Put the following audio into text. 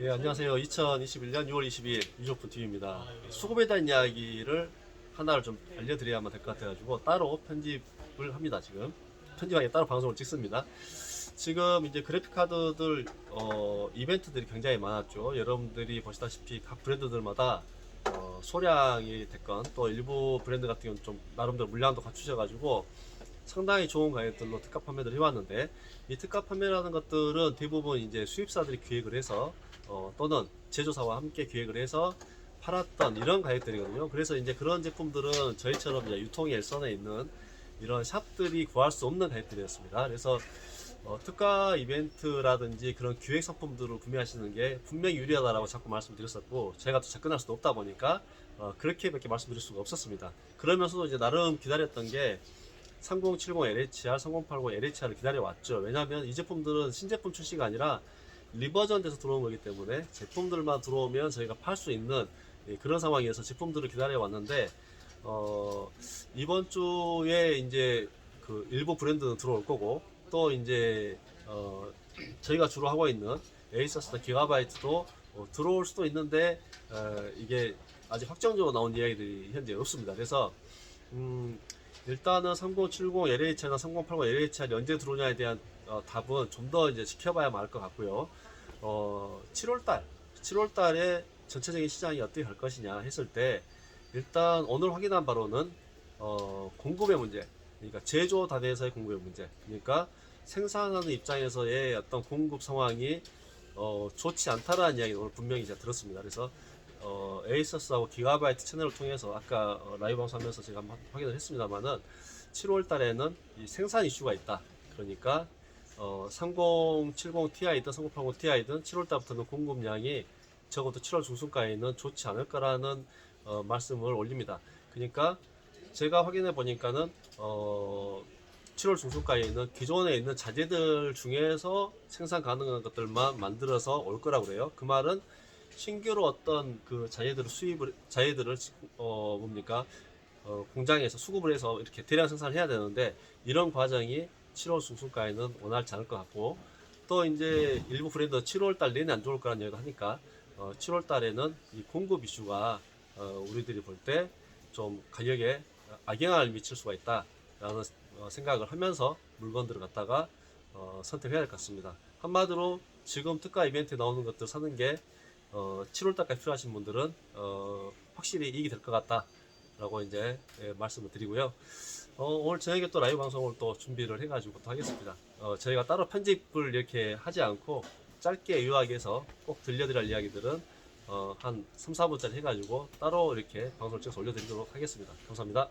예, 안녕하세요. 2021년 6월 22일 유족분 TV입니다. 수급에 대한 이야기를 하나를 좀 알려드려야만 될 것 같아가지고 따로 편집을 합니다. 지금 편집하기 따로 방송을 찍습니다. 지금 이제 그래픽 카드들 어, 이벤트들이 굉장히 많았죠. 여러분들이 보시다시피 각 브랜드들마다 어, 소량이 됐건 또 일부 브랜드 같은 경우는 좀 나름대로 물량도 갖추셔가지고 상당히 좋은 가격들로 특가 판매를 해왔는데 이 특가 판매라는 것들은 대부분 이제 수입사들이 기획을 해서 어, 또는 제조사와 함께 기획을 해서 팔았던 이런 가격들이거든요. 그래서 이제 그런 제품들은 저희처럼 이제 유통이 일선에 있는 이런 샵들이 구할 수 없는 가격들이었습니다. 그래서 어, 특가 이벤트라든지 그런 기획 상품들을 구매하시는 게 분명히 유리하다라고 자꾸 말씀드렸었고 제가 또 접근할 수도 없다 보니까 어, 그렇게밖에 말씀드릴 수가 없었습니다. 그러면서도 이제 나름 기다렸던 게 3070 LHR, 3080 LHR을 기다려왔죠. 왜냐하면 이 제품들은 신제품 출시가 아니라 리버전 돼서 들어온 거기 때문에 제품들만 들어오면 저희가 팔 수 있는 예, 그런 상황이어서 제품들을 기다려 왔는데 어, 이번 주에 이제 그 일부 브랜드는 들어올 거고 또 이제 어, 저희가 주로 하고 있는 에이서스나 기가바이트도 어, 들어올 수도 있는데 어, 이게 아직 확정적으로 나온 이야기들이 현재 없습니다. 그래서 음, 일단은 3070 LH나 3080 LHR 언제 들어오냐에 대한 어, 답은 좀 더 이제 지켜봐야만 할것 같고요. 어, 7월달, 7월달에 전체적인 시장이 어떻게 갈 것이냐 했을 때 일단 오늘 확인한 바로는 어, 공급의 문제, 그러니까 제조 단에서의 공급의 문제, 그러니까 생산하는 입장에서의 어떤 공급 상황이 어, 좋지 않다라는 이야기를 오늘 분명히 제가 들었습니다. 그래서 어, 에이서스하고 기가바이트 채널을 통해서 아까 어, 라이브 방송하면서 제가 한번 확인을 했습니다만은 7월 달에는 이 생산 이슈가 있다. 그러니까 어, 3070 Ti든 3080 Ti든 7월 달부터는 공급량이 적어도 7월 중순까지는 좋지 않을 거라는 어, 말씀을 올립니다. 그러니까 제가 확인해 보니까는 어, 7월 중순까지는 기존에 있는 자재들 중에서 생산 가능한 것들만 만들어서 올 거라고 그래요. 그 말은 신규로 어떤 그 자재들을 수입을 자재들을 어 뭡니까 어, 공장에서 수급을 해서 이렇게 대량 생산을 해야 되는데 이런 과정이 7월 중순까지는 원활치 않을 것 같고 또 이제 일부 브랜드 7월 달 내내 안 좋을 거라는 얘기도 하니까 어, 7월 달에는 이 공급 이슈가 어, 우리들이 볼 때 좀 가격에 악영향을 미칠 수가 있다라는 어, 생각을 하면서 물건들을 갖다가 어, 선택해야 될것 같습니다. 한마디로 지금 특가 이벤트에 나오는 것들 사는 게 어, 7월 달까지 필요하신 분들은 어, 확실히 이익이 될 것 같다라고 이제 예, 말씀을 드리고요. 어, 오늘 저녁에 또 라이브 방송을 또 준비를 해가지고 또 하겠습니다. 어, 저희가 따로 편집을 이렇게 하지 않고 짧게 요약해서 꼭 들려드릴 이야기들은 어, 한 3, 4분짜리 해가지고 따로 이렇게 방송을 찍어서 올려드리도록 하겠습니다. 감사합니다.